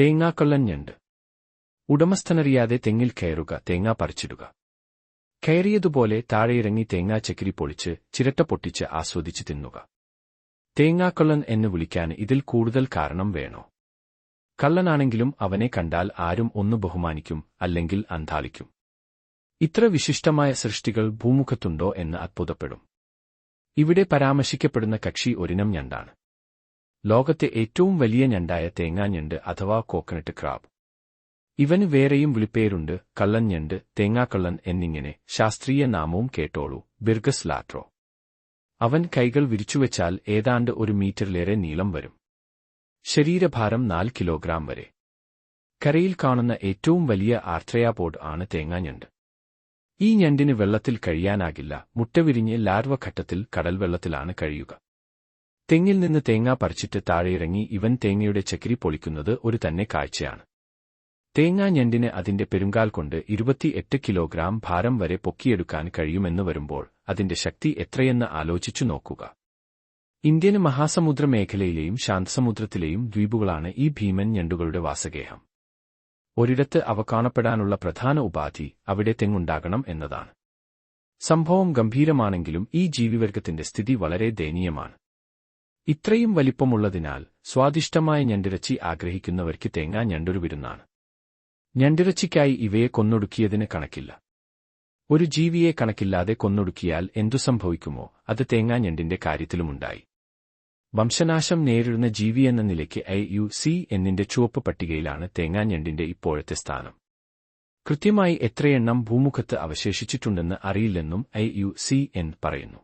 തേങ്ങാക്കൊള്ളൻ ഞണ്ട് ഉടമസ്ഥനറിയാതെ തെങ്ങിൽ കയറുക തേങ്ങ പറിച്ചിടുക. കയറിയതുപോലെ താഴെയിറങ്ങി തേങ്ങാ ചക്കിരി പൊളിച്ച് ചിരട്ട പൊട്ടിച്ച് ആസ്വദിച്ച് തിന്നുക. തേങ്ങാക്കൊള്ളൻ എന്ന് വിളിക്കാൻ ഇതിൽ കൂടുതൽ കാരണം വേണോ? കള്ളനാണെങ്കിലും അവനെ കണ്ടാൽ ആരും ഒന്ന് ബഹുമാനിക്കും അല്ലെങ്കിൽ അന്താളിക്കും ഇത്ര വിശിഷ്ടമായ സൃഷ്ടികൾ ഭൂമുഖത്തുണ്ടോ എന്ന് അത്ഭുതപ്പെടും. ഇവിടെ പരാമർശിക്കപ്പെടുന്ന കക്ഷി ഒരിനം ഞണ്ടാണ്. ലോകത്തെ ഏറ്റവും വലിയ ഞണ്ടായ തേങ്ങാഞ്ഞണ്ട് അഥവാ കോക്കനട്ട് ക്രാബ്. ഇവന് വേറെയും വിളിപ്പേരുണ്ട് കള്ളൻ ഞണ്ട് തേങ്ങാക്കള്ളൻ എന്നിങ്ങനെ ശാസ്ത്രീയ നാമവും കേട്ടോളൂ ബിർഗസ് ലാട്രോ. അവൻ കൈകൾ വിരിച്ചുവെച്ചാൽ ഏതാണ്ട് ഒരു മീറ്ററിലേറെ നീളം വരും. ശരീരഭാരം നാല് കിലോഗ്രാം വരെ. കരയിൽ കാണുന്ന ഏറ്റവും വലിയ ആർത്രയാപോഡ് ആണ് തേങ്ങാഞ്ഞണ്ട്. ഈ ഞണ്ടിന് വെള്ളത്തിൽ കഴിയാനാകില്ല മുട്ട വിരിഞ്ഞ് ലാർവ ഘട്ടത്തിൽ കടൽവെള്ളത്തിലാണ് കഴിയുക. തെങ്ങിൽ നിന്ന് തേങ്ങ പറിച്ചിട്ട് താഴെയിറങ്ങി ഇവൻ തേങ്ങയുടെ ചക്കിരി പൊളിക്കുന്നത് ഒരു തന്നെ കാഴ്ചയാണ്. തേങ്ങ ഞണ്ടിന് അതിന്റെ പെരുങ്കാൽ കൊണ്ട് ഇരുപത്തിയെട്ട് കിലോഗ്രാം ഭാരം വരെ പൊക്കിയെടുക്കാൻ കഴിയുമെന്ന് വരുമ്പോൾ അതിന്റെ ശക്തി എത്രയെന്ന് ആലോചിച്ചു നോക്കുക. ഇന്ത്യൻ മഹാസമുദ്ര മേഖലയിലെയും ശാന്തസമുദ്രത്തിലെയും ദ്വീപുകളാണ് ഈ ഭീമൻ ഞണ്ടുകളുടെ വാസഗേഹം. ഒരിടത്ത് അവ കാണപ്പെടാനുള്ള പ്രധാന ഉപാധി അവിടെ തെങ്ങുണ്ടാകണം എന്നതാണ്. സംഭവം ഗംഭീരമാണെങ്കിലും ഈ ജീവിവർഗത്തിന്റെ സ്ഥിതി വളരെ ദയനീയമാണ്. ഇത്രയും വലിപ്പമുള്ളതിനാൽ സ്വാദിഷ്ടമായ ഞണ്ടിറച്ചി ആഗ്രഹിക്കുന്നവർക്ക് തേങ്ങാ ഞണ്ടൊരു വിരുന്നാണ്. ഞണ്ടിറച്ചിക്കായി ഇവയെ കൊന്നൊടുക്കിയതിന് കണക്കില്ല. ഒരു ജീവിയെ കണക്കില്ലാതെ കൊന്നൊടുക്കിയാൽ എന്തു സംഭവിക്കുമോ അത് തേങ്ങാ ഞണ്ടിന്റെ കാര്യത്തിലുമുണ്ടായി. വംശനാശം നേരിടുന്ന ജീവിയെന്ന നിലയ്ക്ക് ഐ യു സി എന്നിന്റെ ചുവപ്പ് പട്ടികയിലാണ് തേങ്ങാ ഞണ്ടിന്റെ ഇപ്പോഴത്തെ സ്ഥാനം. കൃത്യമായി എത്രയെണ്ണം ഭൂമുഖത്ത് അവശേഷിച്ചിട്ടുണ്ടെന്ന് അറിയില്ലെന്നും ഐ യു സി എൻ പറയുന്നു.